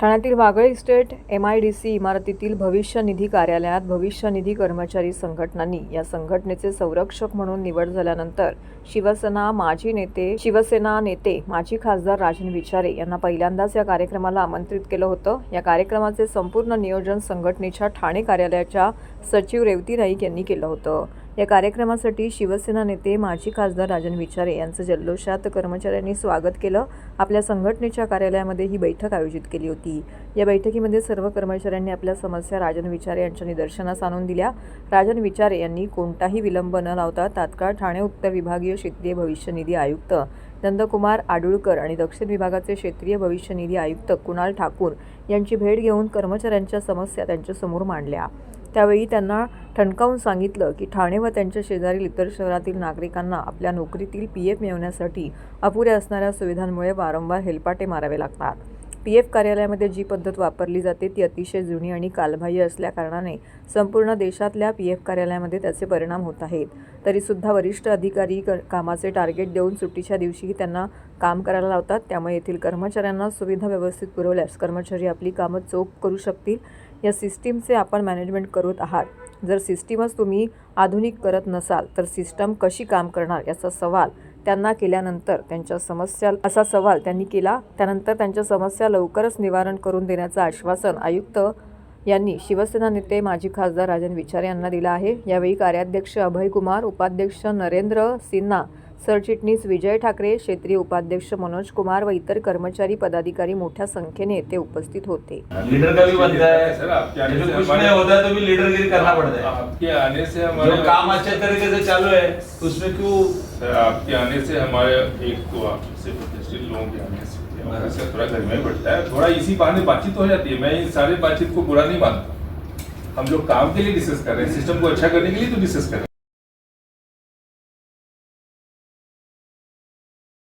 ठाण्यातील Wagle estate M I D C इमारतीतील भविष्य निधी कार्यालयात भविष्य निधी कर्मचारी संघटनांनी या संघटनेचे संरक्षक म्हणून निवड झाल्यानंतर शिवसेना माजी नेते शिवसेना नेते माजी खासदार राजन विचारे यांना पहिल्यांदाच या कार्यक्रमाला आमंत्रित केलं होतं. या कार्यक्रमाचे संपूर्ण नियोजन संघटनेच्या ठाणे कार्यालयाच्या सचिव रेवती नाईक यांनी केलं होतं. या कार्यक्रमासाठी शिवसेना नेते माजी खासदार राजन विचारे यांचं जल्लोषात कर्मचाऱ्यांनी स्वागत केलं. आपल्या संघटनेच्या कार्यालयामध्ये ही बैठक आयोजित केली होती. या बैठकीमध्ये सर्व कर्मचाऱ्यांनी आपल्या समस्या राजन विचारे यांच्या निदर्शनास आणून दिल्या. राजन विचारे यांनी कोणताही विलंब न लावता तात्काळ ठाणे उत्तर विभागीय क्षेत्रीय भविष्य निधी आयुक्त नंदकुमार आडुळकर आणि दक्षिण विभागाचे क्षेत्रीय भविष्य निधी आयुक्त कुणाल ठाकूर यांची भेट घेऊन कर्मचाऱ्यांच्या समस्या त्यांच्यासमोर मांडल्या. त्यावेळी त्यांना ठणकावून सांगितलं की ठाणे व त्यांच्या शेजारील इतर शहरातील नागरिकांना आपल्या नोकरीतील पी एफ मिळवण्यासाठी अपुऱ्या असणाऱ्या सुविधांमुळे वारंवार हेलपाटे मारावे लागतात. पी एफ कार्यालयामध्ये जी पद्धत वापरली जाते ती अतिशय जुनी आणि कालबाह्य असल्याकारणाने संपूर्ण देशातल्या पी एफ कार्यालयामध्ये त्याचे परिणाम होत आहेत. तरीसुद्धा वरिष्ठ अधिकारी क- कामाचे टार्गेट देऊन सुट्टीच्या दिवशीही त्यांना काम करायला लावतात. त्यामुळे येथील कर्मचाऱ्यांना सुविधा व्यवस्थित पुरवल्यास कर्मचारी आपली कामं चोख करू शकतील. या सिस्टीमचे आपण मॅनेजमेंट करत आहात. जर सिस्टीमच तुम्ही आधुनिक करत नसाल तर सिस्टम कशी काम करणार याचा सवाल त्यांना केल्यानंतर त्यांच्या समस्या असा सवाल त्यांनी केला. त्यानंतर त्यांच्या समस्या लवकरच निवारण करून देण्याचं आश्वासन आयुक्त यांनी शिवसेना नेते माजी खासदार राजन विचारे यांना दिलं आहे. यावेळी कार्याध्यक्ष अभय कुमार उपाध्यक्ष नरेंद्र सिन्हा सरचिटणीस विजय ठाकरे क्षेत्रीय उपाध्यक्ष मनोज कुमार व इतर कर्मचारी पदाधिकारी मोठ्या संख्येने येथे उपस्थित होते. लीडर का भी बनता है सर आपके आने जो कुछ हमारे- नहीं होता है तो भी लीडरगिरी करना पड़ता है आपके आने से हमारे जो काम अच्छे तरीके से चालू है उसमें क्यों सर आपके आने से हमारे एक तो आपसे प्रतिष्ठित लोगों के आने से हमारे से थोड़ा घर में बढ़ता है। थोड़ा इसी बहाने बातचीत हो जाती है। मैं इन सारे बातचीत को बुरा नहीं मानता। हम लोग काम के लिए डिस्कस कर रहे हैं। सिस्टम को अच्छा करने के लिए तो डिस्कस कर रहे हैं।